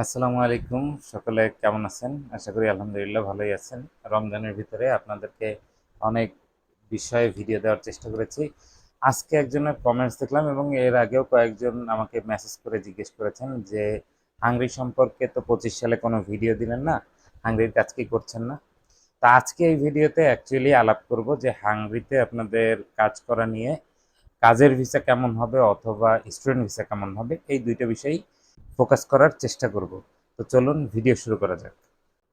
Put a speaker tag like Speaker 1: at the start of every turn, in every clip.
Speaker 1: আসসালামু আলাইকুম। সকলে কেমন আছেন? আশা করি আলহামদুলিল্লাহ ভালোই আছেন। রমজানের ভিতরে আপনাদেরকে অনেক বিষয়ে ভিডিও দেওয়ার চেষ্টা করেছি। আজকে একজনের কমেন্টস দেখলাম এবং এর আগেও কয়েকজন আমাকে মেসেজ করে জিজ্ঞেস করেছেন যে, হাঙ্গরি সম্পর্কে তো পঁচিশ সালে কোনো ভিডিও দিলেন না? হাঙ্গরির কাজ কি করছেন না? তা আজকে এই ভিডিওতে অ্যাকচুয়ালি আলাপ করব যে, হাঙ্গরিতে আপনাদের কাজ করা নিয়ে কাজের ভিসা কেমন হবে অথবা স্টুডেন্ট ভিসা কেমন হবে? এই দুইটা বিষয়ই ফোকাস করার চেষ্টা করব। তো চলুন ভিডিও শুরু করা যাক।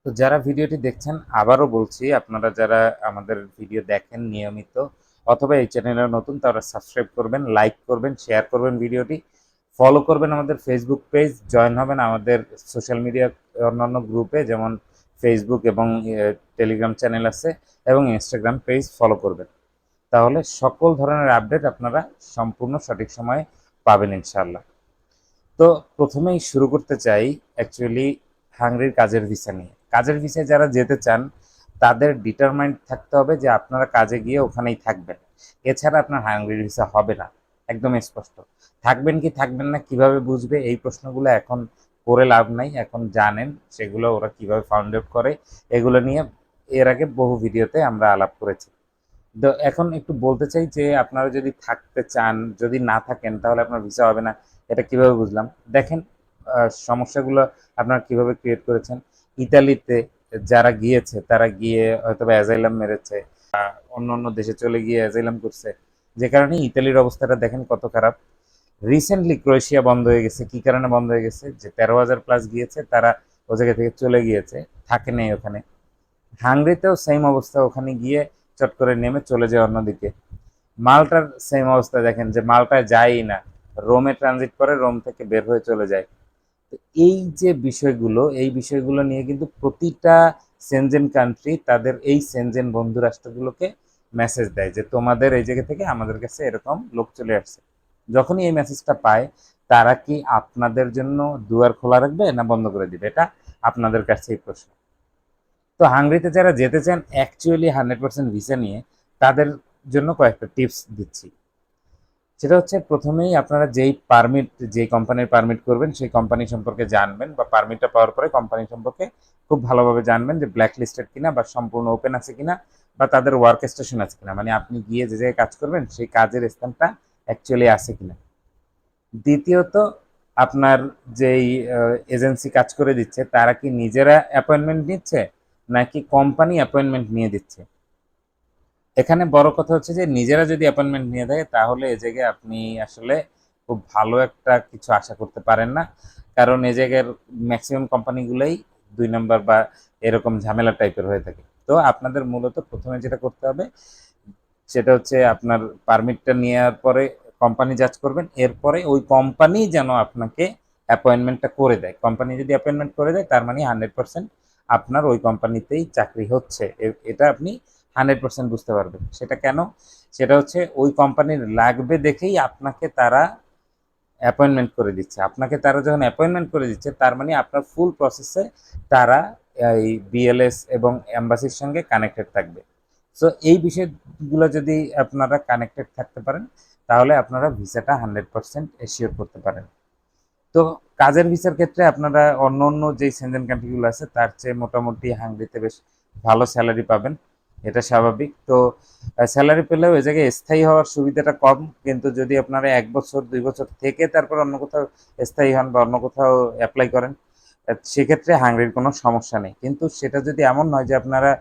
Speaker 1: তো যারা ভিডিওটি দেখছেন, আবারও বলছি, আপনারা যারা আমাদের ভিডিও দেখেন নিয়মিত অথবা এই চ্যানেলে নতুন, তারা সাবস্ক্রাইব করবেন, লাইক করবেন, শেয়ার করবেন ভিডিওটি। ফলো করবেন আমাদের ফেসবুক পেজ জয়েন হবেন আমাদের সোশ্যাল মিডিয়া অন্যান্য গ্রুপে যেমন ফেসবুক এবং টেলিগ্রাম চ্যানেল আছে এবং ইনস্টাগ্রাম পেজ ফলো করবেন। তাহলে সকল ধরনের আপডেট আপনারা সম্পূর্ণ সঠিক সময়ে পাবেন ইনশাআল্লাহ। তো প্রথমেই শুরু করতে চাই অ্যাকচুয়ালি হাঙ্গরির কাজের ভিসা নিয়ে। কাজের ভিসায় যারা যেতে চান, তাদের ডিটারমাইন্ড থাকতে হবে যে আপনারা কাজে গিয়ে ওখানেই থাকবেন। এছাড়া আপনার হাঙ্গরির ভিসা হবে না। একদম স্পষ্ট। থাকবেন কি থাকবেন না, কীভাবে বুঝবে, এই প্রশ্নগুলো এখন করে লাভ নাই, এখন জানেন সেগুলো ওরা কীভাবে ফাউন্ড আউট করে। এগুলো নিয়ে এর আগে বহু ভিডিওতে আমরা আলাপ করেছি। তো এখন একটু বলতে চাই যে আপনারা যদি থাকতে চান, যদি না থাকেন, তাহলে আপনার ভিসা হবে না। এটা কীভাবে বুঝলাম? দেখেন সমস্যাগুলো আপনারা কীভাবে ক্রিয়েট করেছেন? ইতালিতে যারা গিয়েছে, তারা গিয়ে হয়তো বা অ্যাজাইলাম মেরেছে অন্য অন্য দেশে চলে গিয়ে অ্যাজাইলাম করছে। যে কারণে ইতালির অবস্থাটা দেখেন কত খারাপ। রিসেন্টলি ক্রোয়েশিয়া বন্ধ হয়ে গেছে। কি কারণে বন্ধ হয়ে গেছে? যে তেরো হাজার প্লাস গিয়েছে, তারা ও জায়গা থেকে চলে গিয়েছে, থাকে নেই ওখানে। হাঙ্গরিতেও সেম অবস্থা, ওখানে গিয়ে চট করে নেমে চলে যায় অন্যদিকে। মালটার সেম অবস্থা, দেখেন যে মালটায় যায়ই না। রোমে ট্রানজিট করে, রোম থেকে বের হয়ে চলে যায়। তো এই যে বিষয়গুলো, এই বিষয়গুলো নিয়ে কিন্তু প্রতিটা সেনজেন কান্ট্রি তাদের এই সেনজেন বন্ধু রাষ্ট্রগুলোকে মেসেজ দেয় যে, তোমাদের এই জায়গা থেকে আমাদের কাছে এরকম লোক চলে আসছে। যখনই এই মেসেজটা পায়, তারা কি আপনাদের জন্য দুয়ার খোলা রাখবে না বন্ধ করে দিবে? এটা আপনাদের কাছেই প্রশ্ন। তো হাঙ্গরিতে যারা যেতে চান অ্যাকচুয়ালি হান্ড্রেড পার্সেন্ট ভিসা নিয়ে তাদের জন্য কয়েকটা টিপস দিচ্ছি। সেটা হচ্ছে প্রথমেই আপনারা যেই পারমিট যেই কোম্পানির পারমিট করবেন, সেই কোম্পানি সম্পর্কে জানবেন বা পারমিটটা পাওয়ার পরে কোম্পানি সম্পর্কে খুব ভালোভাবে জানবেন যে ব্ল্যাক লিস্টেড কিনা বা সম্পূর্ণ ওপেন আছে কিনা বা তাদের ওয়ার্ক স্টেশন আছে কিনা। মানে আপনি গিয়ে যে জায়গায় কাজ করবেন, সেই কাজের স্থানটা অ্যাকচুয়ালি আছে কিনা। দ্বিতীয়ত, আপনার যেই এজেন্সি কাজ করে দিচ্ছে, তারা কি নিজেরা অ্যাপয়েন্টমেন্ট নিচ্ছে? নাকি কোম্পানি অ্যাপয়েন্টমেন্ট নিয়ে দিচ্ছে? এখানে বড় কথা হচ্ছে যে, নিজেরা যদি অ্যাপয়েন্টমেন্ট নিয়ে দেয় তাহলে এ জায়গায় আপনি আসলে খুব ভালো একটা কিছু আশা করতে পারেন না। কারণ এ জায়গার ম্যাক্সিমাম কোম্পানিগুলোই দুই নম্বর বা এরকম ঝামেলা টাইপের হয়ে থাকে। তো আপনাদের মূলত প্রথমে যেটা করতে হবে, সেটা হচ্ছে আপনার পারমিটটা নেওয়ার পরে কোম্পানি জাজ করবেন। এরপরে ওই কোম্পানি যেন আপনাকে অ্যাপয়েন্টমেন্টটা করে দেয়। কোম্পানি যদি অ্যাপয়েন্টমেন্ট করে দেয়, তার মানে হান্ড্রেড পার্সেন্ট আপনার ওই কোম্পানিতেই চাকরি হচ্ছে। এটা আপনি হান্ড্রেড পার্সেন্ট বুঝতে পারবেন সেটা কেন? সেটা হচ্ছে ওই কোম্পানির লাগবে দেখেই আপনাকে তারা অ্যাপয়েন্টমেন্ট করে দিচ্ছে। আপনাকে তারা যখন অ্যাপয়েন্টমেন্ট করে দিচ্ছে, তার মানে আপনার ফুল প্রসেসে তারা এই বিএলএস এবং অ্যাম্বাসির সঙ্গে কানেক্টেড থাকবে। সো এই বিষয়গুলো যদি আপনারা কানেক্টেড থাকতে পারেন, তাহলে আপনারা ভিসাটা হান্ড্রেড পার্সেন্ট এশিওর করতে পারেন। তো, কাজের ভিসার ক্ষেত্রে আপনারা অন্য অন্য যেই সেনজেন কান্ট্রিগুলো আছে, তার চেয়ে মোটামুটি হাঙ্গরিতে বেশ ভালো স্যালারি পাবেন। এটা স্বাভাবিক। তো স্যালারি পেলেও এ জায়গায় স্থায়ী হওয়ার সুবিধাটা কম, কিন্তু যদি আপনারা এক বছর, দুই বছর থেকে তারপর অন্য কোথাও স্থায়ী হন বা অন্য কোথাও অ্যাপ্লাই করেন সেক্ষেত্রে হাঙ্গরির কোনো সমস্যা নেই। কিন্তু সেটা যদি এমন নয় যে আপনারা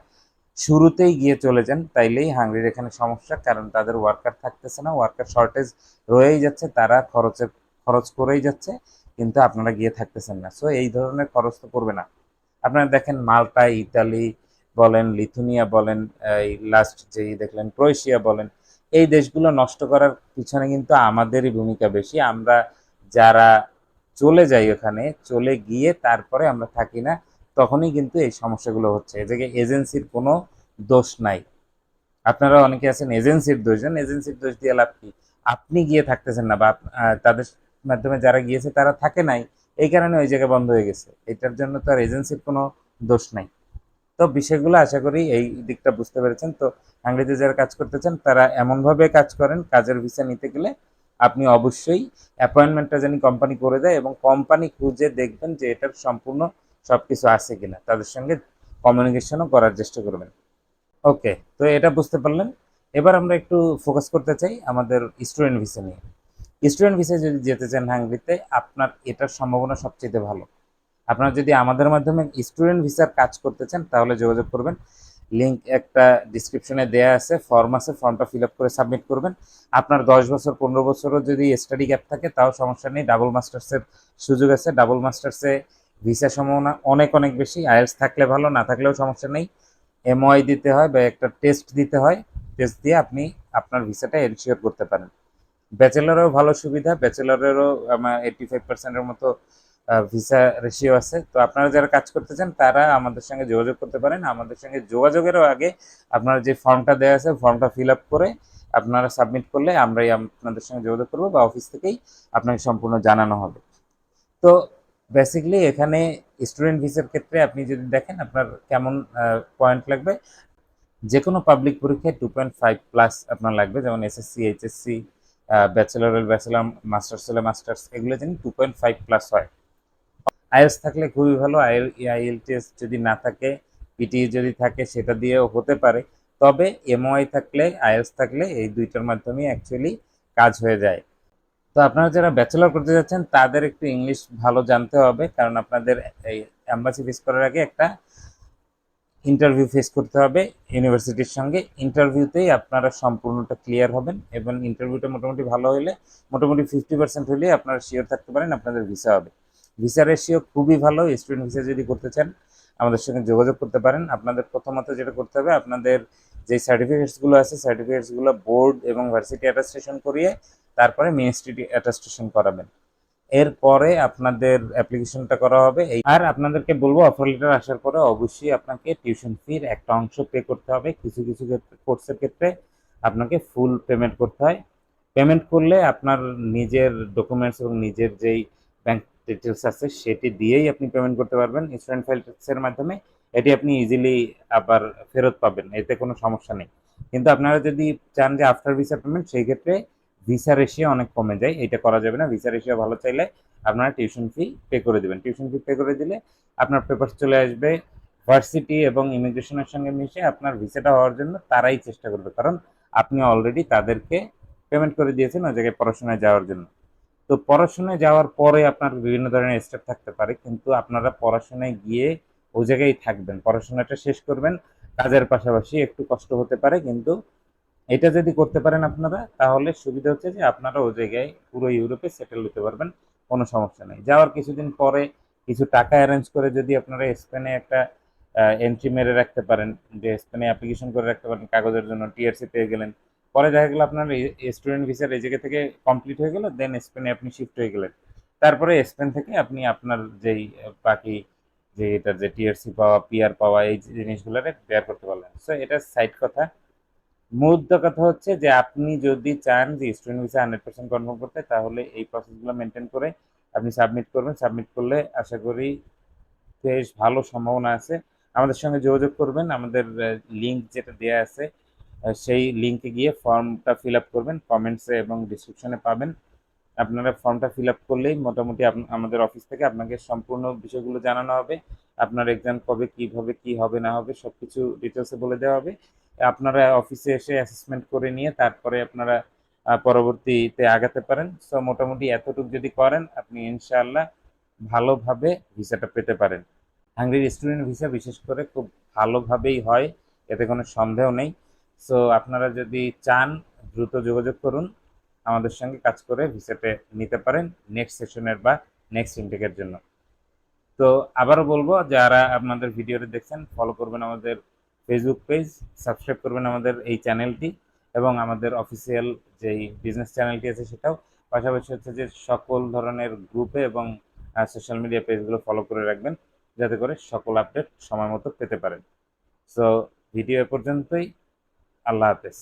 Speaker 1: শুরুতেই গিয়ে চলে যান, তাইলেই হাঙ্গরির এখানে সমস্যা, কারণ তাদের ওয়ার্কার থাকতেছে না ওয়ার্কার শর্টেজ রয়েই যাচ্ছে, তারা খরচের, খরচ করেই যাচ্ছে, কিন্তু আপনারা গিয়ে থাকতেছেন না। সো এই ধরনের খরচ তো করবে না। আপনারা দেখেন মাল্টা, ইতালি বলেন, লিথুনিয়া বলেন, এই লাস্ট যেই দেখলেন, ক্রোয়েশিয়া বলেন, এই দেশগুলো নষ্ট করার পিছনে কিন্তু আমাদেরই ভূমিকা বেশি। আমরা যারা চলে যাই ওখানে, চলে গিয়ে তারপরে আমরা থাকি না, তখনই কিন্তু এই সমস্যাগুলো হচ্ছে। জায়গায় এজেন্সির কোনো দোষ নাই। আপনারা অনেকে আছেন এজেন্সির দোষ। দেন এজেন্সির দোষ দিয়ে লাভ কি? আপনি গিয়ে থাকতেছেন না বা তাদের মাধ্যমে যারা গিয়েছে তারা থাকে নাই, এই কারণে ওই জায়গা বন্ধ হয়ে গেছে। এটার জন্য তো আর এজেন্সির কোনো দোষ নাই। তো বিষয়গুলো আশা করি এই দিকটা বুঝতে পেরেছেন। তো হাঙ্গরিতে যারা কাজ করতে চান তারা এমনভাবে কাজ করেন, কাজের ভিসা নিতে গেলে আপনি অবশ্যই অ্যাপয়েন্টমেন্টটা যেন কোম্পানি করে দেয় এবং কোম্পানি খুঁজে দেখবেন যে এটার সম্পূর্ণ সব কিছু আছে কিনা। তাদের সঙ্গে কমিউনিকেশনও করার চেষ্টা করবেন। ওকে তো এটা বুঝতে পারলেন। এবার আমরা একটু ফোকাস করতে চাই আমাদের স্টুডেন্ট ভিসা নিয়ে। স্টুডেন্ট ভিসায় যদি যেতে চান হাঙ্গরিতে আপনার এটার সম্ভাবনা সবচেয়ে ভালো। আপনারা যদি আমাদের মাধ্যমে স্টুডেন্ট ভিসার কাজ করতে চান, তাহলে যোগাযোগ করবেন। লিঙ্ক একটা ডিসক্রিপশনে দেয়া আছে ফর্ম আছে ফর্মটা ফিল আপ করে সাবমিট করবেন। আপনার দশ বছর, পনেরো বছরও যদি স্টাডি গ্যাপ থাকে, তাও সমস্যা নেই। ডাবল মাস্টার্সের সুযোগ আছে। ডাবল মাস্টার্সে ভিসা সম্ভাবনা অনেক অনেক বেশি। আইএলস থাকলে ভালো, না থাকলেও সমস্যা নেই। এমওআই দিতে হয় বা একটা টেস্ট দিতে হয়। টেস্ট দিয়ে আপনি আপনার ভিসাটা এনশিওর করতে পারেন। ব্যাচেলারেও ভালো সুবিধা। ব্যাচেলারেরও আমার এইটি ফাইভ পার্সেন্টের মতো ভিসা রেশিও আছে। তো আপনারা যারা কাজ করতে চান, তারা আমাদের সঙ্গে যোগাযোগ করতে পারেন। আমাদের সঙ্গে যোগাযোগেরও আগে আপনারা যে ফর্মটা দেওয়া আছে, ফর্মটা ফিল আপ করে আপনারা সাবমিট করলে আমরাই আপনাদের সঙ্গে যোগাযোগ করব বা অফিস থেকেই আপনাকে সম্পূর্ণ জানানো হবে। তো বেসিক্যালি এখানে স্টুডেন্ট ভিসার ক্ষেত্রে আপনি যদি দেখেন, আপনার কেমন পয়েন্ট লাগবে? যে কোনো পাবলিক পরীক্ষায় টু পয়েন্ট ফাইভ প্লাস আপনার লাগবে। যেমন SSC HSC bachelor bachelor masters হলে মাস্টার্স এগুলো যেন টু পয়েন্ট ফাইভ প্লাস হয়। আইএলস থাকলে খুবই ভালো, আইএল আইএলটিএস যদি না থাকে পিটি যদি থাকে, সেটা দিয়েও হতে পারে। তবে এমওআই থাকলে, আইএলস থাকলে এই দুইটার মাধ্যমে অ্যাকচুয়ালি কাজ হয়ে যায়। তো আপনারা যারা ব্যাচেলর করতে যাচ্ছেন, তাদের একটু ইংলিশ ভালো জানতে হবে, কারণ আপনাদের এই অ্যাম্বাসি ফেস করার আগে একটা ইন্টারভিউ ফেস করতে হবে। ইউনিভার্সিটির সঙ্গে ইন্টারভিউতেই আপনারা সম্পূর্ণটা ক্লিয়ার হবেন এবং ইন্টারভিউটা মোটামুটি ভালো হলে মোটামুটি ফিফটি পার্সেন্ট হলে আপনারা শিওর থাকতে পারেন, আপনাদের ভিসা হবে। ভিসা রেশিও খুবই ভালো স্টুডেন্ট ভিসা যদি করতে চান, আমাদের সঙ্গে যোগাযোগ করতে পারেন। আপনাদের প্রথমত যেটা করতে হবে, আপনাদের যে সার্টিফিকেটসগুলো আছে সার্টিফিকেটসগুলো বোর্ড এবং ভার্সিটি অ্যাটাস্টেশন করিয়ে তারপরে মিনিস্ট্রি অ্যাটাস্টেশন করাবেন। এরপরে আপনাদের অ্যাপ্লিকেশনটা করা হবে। এই আর আপনাদেরকে বলব অফার লেটার আসার পরে অবশ্যই আপনাকে টিউশন ফির একটা অংশ পে করতে হবে। কিছু কিছু ক্ষেত্রে কোর্সের ক্ষেত্রে আপনাকে ফুল পেমেন্ট করতে হয়। পেমেন্ট করলে আপনার নিজের ডকুমেন্টস এবং নিজের যেই ডিটেলস আছে, সেটি দিয়েই আপনি পেমেন্ট করতে পারবেন। স্টুডেন্ট ফাইলসের মাধ্যমে এটি আপনি ইজিলি আবার ফেরত পাবেন, এতে কোনো সমস্যা নেই। কিন্তু আপনারা যদি চান যে আফটার ভিসা পেমেন্ট সেই ক্ষেত্রে ভিসা রেশিও অনেক কমে যায়, এটা করা যাবে না। ভিসা রেশিও ভালো চাইলে আপনারা টিউশন ফি পে করে দেবেন। টিউশন ফি পে করে দিলে আপনার পেপার চলে আসবে ভার্সিটি এবং ইমিগ্রেশনের সঙ্গে মিশে আপনার ভিসাটা হওয়ার জন্য তারাই চেষ্টা করবে। কারণ আপনি অলরেডি তাদেরকে পেমেন্ট করে দিয়েছেন ওই জায়গায় পড়াশোনায় যাওয়ার জন্য। তো পড়াশোনায় যাওয়ার পরে আপনার বিভিন্ন ধরনের স্টেপ থাকতে পারে, কিন্তু আপনারা পড়াশোনায় গিয়ে ওই জায়গায় থাকবেন। পড়াশোনাটা শেষ করবেন, কাজের পাশাপাশি একটু কষ্ট হতে পারে, কিন্তু এটা যদি করতে পারেন আপনারা, তাহলে সুবিধা হচ্ছে যে আপনারা ওই জায়গায় পুরো ইউরোপে সেটেল হতে পারবেন, কোনো সমস্যা নেই। যাওয়ার কিছুদিন পরে কিছু টাকা অ্যারেঞ্জ করে যদি আপনারা স্পেনে একটা এন্ট্রি মেরে রাখতে পারেন, যে স্পেনে অ্যাপ্লিকেশন করে রাখতে পারেন, কাগজের জন্য টিআরসি পেয়ে গেলেন পরে দেখা গেল আপনার স্টুডেন্ট ভিসার এই জায়গা থেকে কমপ্লিট হয়ে গেল দেন স্পেনে আপনি শিফট হয়ে গেলেন। তারপরে স্পেন থেকে আপনি আপনার যেই বাকি যে এটার যে টিআরসি পাওয়া পিআর পাওয়া, এই জিনিসগুলো বেয়ার করতে পারলেন। সো এটা সাইড কথা। মুদ্রা কথা হচ্ছে যে আপনি যদি চান যে student visa hundred percent confirm করতে, তাহলে এই প্রসেসগুলো মেনটেন করে আপনি সাবমিট করবেন। সাবমিট করলে আশা করি বেশ ভালো সম্ভাবনা আছে। আমাদের সঙ্গে যোগাযোগ করবেন। আমাদের লিঙ্ক যেটা দেওয়া আছে সেই লিঙ্কে গিয়ে ফর্মটা ফিল আপ করবেন কমেন্টসে এবং ডিসক্রিপশনে পাবেন। আপনারা ফর্মটা ফিল আপ করলেই মোটামুটি আমাদের অফিস থেকে আপনাকে সম্পূর্ণ বিষয়গুলো জানানো হবে। আপনার এক্সাম কবে কীভাবে, কি হবে, না হবে সব কিছু ডিটেলসে বলে দেওয়া হবে। আপনারা অফিসে এসে অ্যাসেসমেন্ট করে নিয়ে তারপরে আপনারা পরবর্তীতে আগাতে পারেন। সো মোটামুটি এতটুকু যদি করেন, আপনি ইনশাআল্লাহ ভালোভাবে ভিসাটা পেতে পারেন। হাঙ্গরির স্টুডেন্ট ভিসা বিশেষ করে খুব ভালোভাবেই হয়, এতে কোনো সন্দেহ নেই। সো আপনারা যদি চান, দ্রুত যোগাযোগ করুন। আমাদের সঙ্গে কাজ করে ভিসাটা নিতে পারেন নেক্সট সেশনের বা নেক্সট ইনটেকের জন্য। তো আবারও বলব, যারা আপনাদের ভিডিওটা দেখছেন ফলো করবেন আমাদের ফেসবুক পেজ সাবস্ক্রাইব করবেন আমাদের এই চ্যানেলটি এবং আমাদের অফিসিয়াল যেই বিজনেস চ্যানেলটি আছে সেটাও। পাশাপাশি হচ্ছে যে সকল ধরনের গ্রুপে এবং সোশ্যাল মিডিয়া পেজগুলো ফলো করে রাখবেন, যাতে করে সকল আপডেট সময় মতো পেতে পারেন। সো ভিডিও এ পর্যন্তই। আল্লাহ হাফেজ।